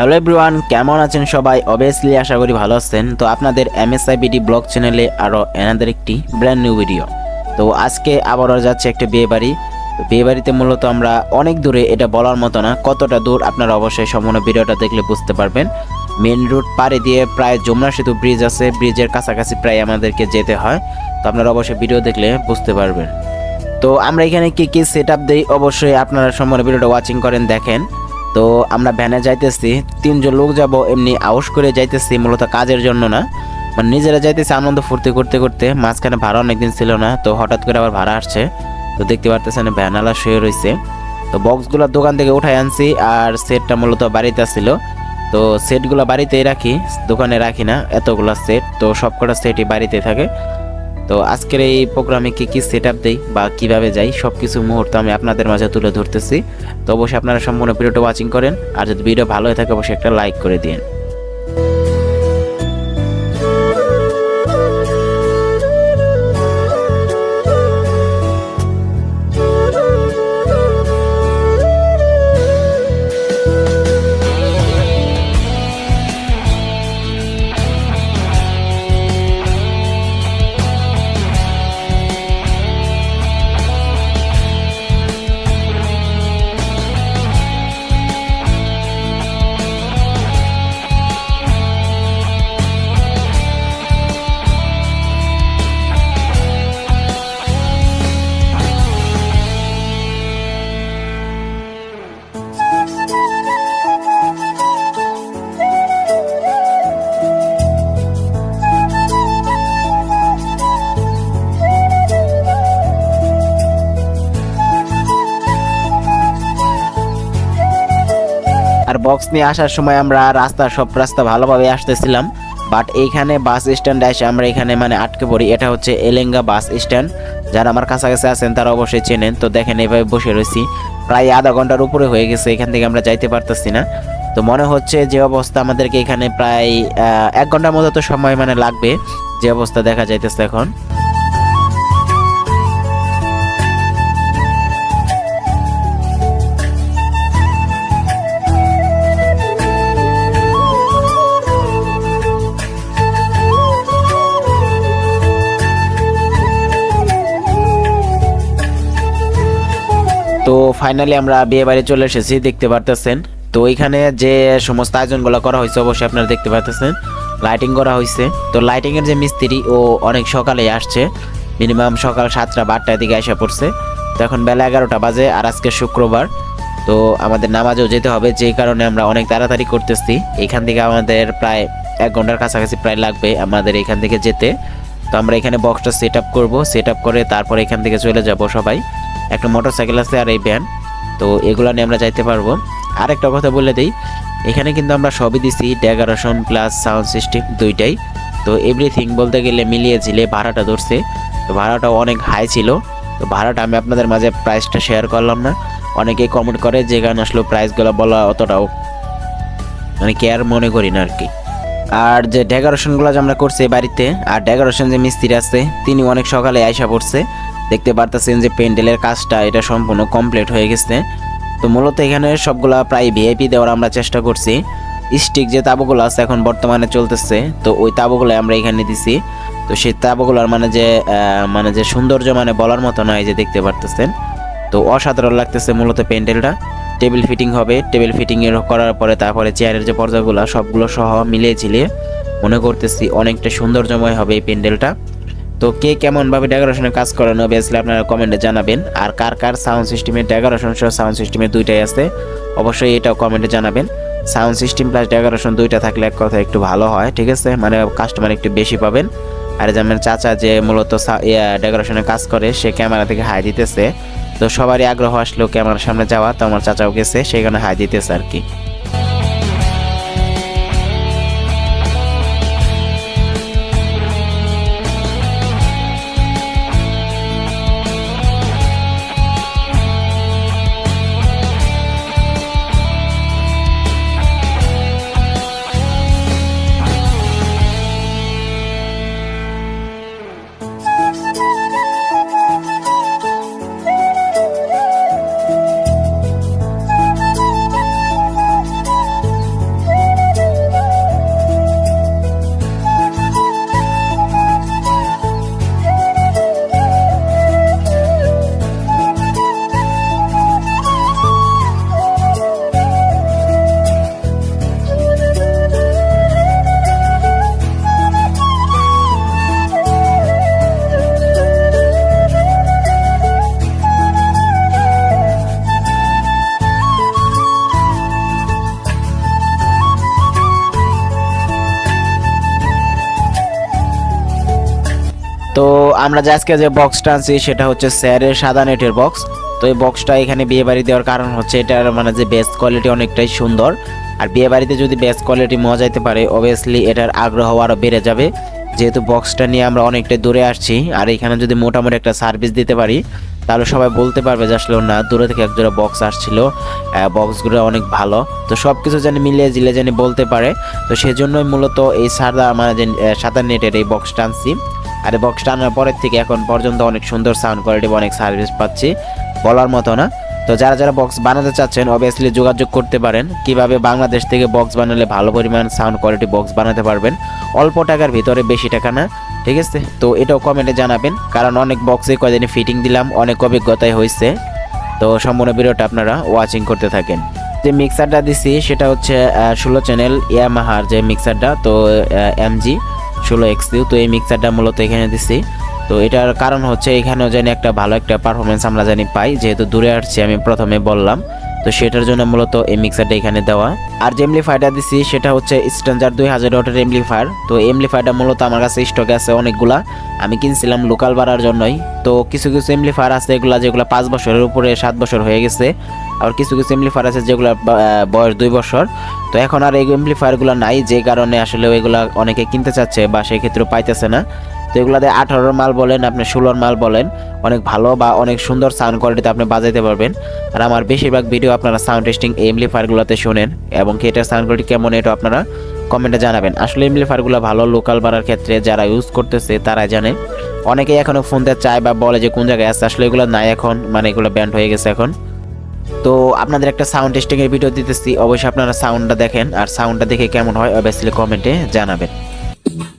Hello everyone, কেমন আছেন সবাই? অবভিয়াসলি আশা করি ভালো আছেন। তো আপনাদের এমএসআই বিডি ব্লগ চ্যানেলে আরও এনাদের একটি ব্র্যান্ড নিউ ভিডিও তো আজকে আবারও যাচ্ছে একটা বিয়ে বাড়ি তো বিয়ে বাড়িতে মূলত আমরা অনেক দূরে এটা বলার মতো না, কতটা দূর আপনারা অবশ্যই সম্পূর্ণ ভিডিওটা দেখলে বুঝতে পারবেন। মেন রুট পাড়ে দিয়ে প্রায় যমুনা সেতু ব্রিজ আছে ব্রিজের কাছাকাছি প্রায় আমাদেরকে যেতে হয়। তো আপনারা অবশ্যই ভিডিও দেখলে বুঝতে পারবেন। তো আমরা এখানে কী কী সেট আপ দিই? অবশ্যই আপনারা সম্পূর্ণ ভিডিওটা ওয়াচিং করেন, দেখেন। তো আমরা ভ্যানে যাইতেছি, তিনজন লোক যাব, এমনি আউস করে যাইতেছি মূলত কাজের জন্য না। মানে নিজেরা যাইতেছি আনন্দ ফুর্তি করতে করতে, মাঝখানে ভাড়া অনেকদিন ছিল না, তো হঠাৎ করে আবার ভাড়া আসছে। তো দেখতে পারতেছেন ভ্যানালা শুয়ে রয়েছে তো বক্সগুলো দোকান থেকে উঠাই আনছি আর সেটটা মূলত বাড়িতে ছিল তো সেটগুলো বাড়িতেই রাখি, দোকানে রাখি না, এতগুলো সেট। তো সবকটা সেটই বাড়িতে থাকে। তো আজকের এই প্রোগ্রামে কী কী সেট আপ দেই বা কীভাবে যাই সব কিছু মুহূর্ত আমি আপনাদের মাঝে তুলে ধরতেছি। তো অবশ্যই আপনারা সম্পূর্ণ ভিডিওটা ওয়াচিং করেন, আর যদি ভিডিও ভালো হয়ে থাকে, অবশ্যই একটা লাইক করে দিন বক্স নিয়ে আসার সময় আমরা রাস্তা সব রাস্তা ভালোভাবে আসতেছিলাম বাট এইখানে বাস স্ট্যান্ড এসে আমরা এখানে মানে আটকে পড়ি। এটা হচ্ছে এলেঙ্গা বাস স্ট্যান্ড যারা আমার কাছাকাছি আছেন তারা অবশ্যই চেনেন। তো দেখেন এইভাবে বসে রয়েছি। প্রায় আধা ঘণ্টার উপরে হয়ে গেছে, এখান থেকে আমরা যাইতে পারতেছি না। তো মনে হচ্ছে যে অবস্থা আমাদেরকে এখানে প্রায় এক ঘণ্টার মতো তো সময় মানে লাগবে। যে অবস্থা দেখা যাইতেছে এখন। ফাইনালি আমরা বিয়ে বাড়ি চলে এসেছি, দেখতে পারতেছেন। তো এখানে যে সমস্ত আয়োজনগুলো করা হয়েছে, অবশ্যই আপনারা দেখতে পারতেছেন। লাইটিং করা হয়েছে। তো লাইটিং এর যে মিস্ত্রি, ও অনেক সকালে আসছে। মিনিমাম সকাল সাতটা বা আটটার দিকে আসা পড়ছে। তো এখন বেলা এগারোটা বাজে আর আজকে শুক্রবার। তো আমাদের নামাজেও যেতে হবে যে কারণে আমরা অনেক তাড়াতাড়ি করতেছি। এখান থেকে আমাদের প্রায় এক ঘণ্টার কাছাকাছি প্রায় লাগবে আমাদের এখান থেকে যেতে। তো আমরা এখানে বক্সটা সেট আপ করব। সেট আপ করে তারপর এখান থেকে চলে যাব সবাই। একটা মোটর সাইকেল আছে আর এই ভ্যান তো এগুলো নিয়ে আমরা যাইতে পারব। আর একটা কথা বলে দিই, এখানে কিন্তু আমরা সবই দিছি ডেকোরেশন প্লাস সাউন্ড সিস্টেম দুইটাই। তো এভরিথিং বলতে গেলে মিলিয়ে ঝিলে ভাড়াটা ধরছে। তো ভাড়াটাও অনেক হাই ছিল। তো ভাড়াটা আমি আপনাদের মাঝে প্রাইসটা শেয়ার করলাম না। অনেকেই কমেন্ট করে যে গান আসলো প্রাইসগুলো বলা অতটাও মানে কেয়ার মনে করি না আর কি আর যে ডেকোরেশনগুলো যে আমরা করছি বাড়িতে, আর ডেকোরেশন যে মিস্ত্রি আছে, তিনি অনেক সকালে আয়সা পড়ছে। দেখতে পারতেছেন যে প্যান্ডেলের কাজটা এটা সম্পূর্ণ কমপ্লিট হয়ে গেছে। তো মূলত এখানে সবগুলা প্রায় ভিআইপি দেওয়ার আমরা চেষ্টা করছি। স্টিক যে তাবুগুলো আছে এখন বর্তমানে চলতেছে, তো ওই তাবুগুলো আমরা এখানে দিছি। তো সেই তাবুগুলোর মানে যে মানে যে সৌন্দর্য মানে বলার মতো নয় যে দেখতে পারতেছেন। তো অসাধারণ লাগতেছে মূলত প্যান্ডেলটা। টেবিল ফিটিং হবে, টেবিল ফিটিং এর করার পরে তারপরে চেয়ারের যে পর্দাগুলো, সবগুলো সহ মিলিয়ে ঝিলিয়ে মনে করতেছি অনেকটা সৌন্দর্যময় হবে এই প্যান্ডেলটা। তো কে কেমনভাবে ডেকোরেশনের কাজ করেন অবভিয়াসলি আপনারা কমেন্টে জানাবেন। আর কার কার সাউন্ড সিস্টেমের ডেকোরেশন সহ সাউন্ড সিস্টেমের দুইটাই আছে, অবশ্যই এটাও কমেন্টে জানাবেন। সাউন্ড সিস্টেম প্লাস ডেকোরেশন দুইটা থাকলে এক কথা একটু ভালো হয়, ঠিক আছে? মানে কাস্টমার একটু বেশি পাবেন। আর যেমন চাচা যে মূলত ডেকোরেশনের কাজ করে, সে ক্যামেরা থেকে হাই দিতেছে। তো সবারই আগ্রহ আসলো ক্যামেরার সামনে যাওয়া, তো আমার চাচাও গেছে সেখানে হাই দিতেছে আর কি। আমরা যে আজকে যে বক্সটা আনছি, সেটা হচ্ছে স্যারের সাদা নেটের বক্স তো এই বক্সটা এখানে বিয়ে বাড়ি দেওয়ার কারণ হচ্ছে, এটার মানে যে বেস্ট কোয়ালিটি অনেকটাই সুন্দর। আর বিয়ে বাড়িতে যদি বেস্ট কোয়ালিটি মজাইতে পারে অবভিয়াসলি এটার আগ্রহ আরও বেড়ে যাবে। যেহেতু বক্সটা নিয়ে আমরা অনেকটাই দূরে আসছি, আর এখানে যদি মোটামুটি একটা সার্ভিস দিতে পারি, তাহলে সবাই বলতে পারবে যে আসলে, না, দূরে থেকে একজোড়া বক্স আসছিল। বক্সগুলো অনেক ভালো। তো সব কিছু জানি মিলিয়ে জিলে জানি বলতে পারে। তো সেজন্যই মূলত এই সাদা মানে সাদা নেটের এই বক্সটা আনছি। আর এই বক্সটা আনার পরের থেকে এখন পর্যন্ত অনেক সুন্দর সাউন্ড কোয়ালিটি অনেক সার্ভিস পাচ্ছি, বলার মতো না। তো যারা যারা বক্স বানাতে চাচ্ছেন অবভিয়াসলি যোগাযোগ করতে পারেন। কীভাবে বাংলাদেশ থেকে বক্স বানালে ভালো পরিমাণ সাউন্ড কোয়ালিটি বক্স বানাতে পারবেন? অল্প টাকার ভিতরে বেশি টাকা না, ঠিক আছে? তো এটাও কমেন্টে জানাবেন, কারণ অনেক বক্সে কয়দিনে ফিটিং দিলাম, অনেক অভিজ্ঞতাই হয়েছে তো সম্পূর্ণ ভিডিওটা আপনারা ওয়াচিং করতে থাকেন। যে মিক্সারটা দিছি, সেটা হচ্ছে ষোলো চ্যানেল ইয়ামাহার যে মিক্সারটা তো এমজি ষোলো এক্সিউ তো এই মিক্সারটা মূলত এখানে দিছি। তো এটার কারণ হচ্ছে এখানেও জানি একটা ভালো একটা পারফরমেন্স আমরা জানি পাই, যেহেতু দূরে আসছি আমি প্রথমে বললাম। তো সেটার জন্য মূলত এই মিক্সারটা এখানে দেওয়া। আর যে এমপ্লিফায়ারটা দিছি, সেটা হচ্ছে স্ট্যান্ডার্ড দুই হাজার ওয়াটের এমপ্লিফায়ার তো এমপ্লিফায়ারটা মূলত আমার কাছে স্টকে আছে অনেকগুলা। আমি কিনছিলাম লোকাল বাড়ার জন্যই। তো কিছু কিছু এমপ্লিফায়ার আছে এগুলা যেগুলো পাঁচ বছরের উপরে সাত বছর হয়ে গেছে। আর কিছু কিছু এমপ্লিফায়ার আছে যেগুলো বয়স দুই বছর। তো এখন আর এই এমপ্লিফায়ারগুলো নাই যে কারণে আসলে ওইগুলা অনেকে কিনতে চাচ্ছে বা সেই ক্ষেত্রে পাইতেছে না। তো এগুলাতে আঠারোর মাল বলেন, আপনি ষোলোর মাল বলেন, অনেক ভালো বা অনেক সুন্দর সাউন্ড কোয়ালিটিতে আপনি বাজাইতে পারবেন। আর আমার বেশিরভাগ ভিডিও আপনারা সাউন্ড টেস্টিং এমপ্লিফায়ারগুলোতে শোনেন এবং কি এটার সাউন্ড কোয়ালিটি কেমন এটা আপনারা কমেন্টে জানাবেন। আসলে এমপ্লিফায়ারগুলো ভালো লোকাল বাড়ার ক্ষেত্রে যারা ইউজ করতেছে তারাই জানে। অনেকেই এখনও ফোনতে চায় বা বলে যে, কোন জায়গায় আছে? আসলে এগুলো নাই এখন মানে এগুলো ব্যান্ড হয়ে গেছে এখন। তো আপনাদের একটা সাউন্ড টেস্টিংয়ের ভিডিও দিতেছি। অবশ্যই আপনারা সাউন্ডটা দেখেন আর সাউন্ডটা দেখে কেমন হয় অবভিয়াসলি কমেন্টে জানাবেন।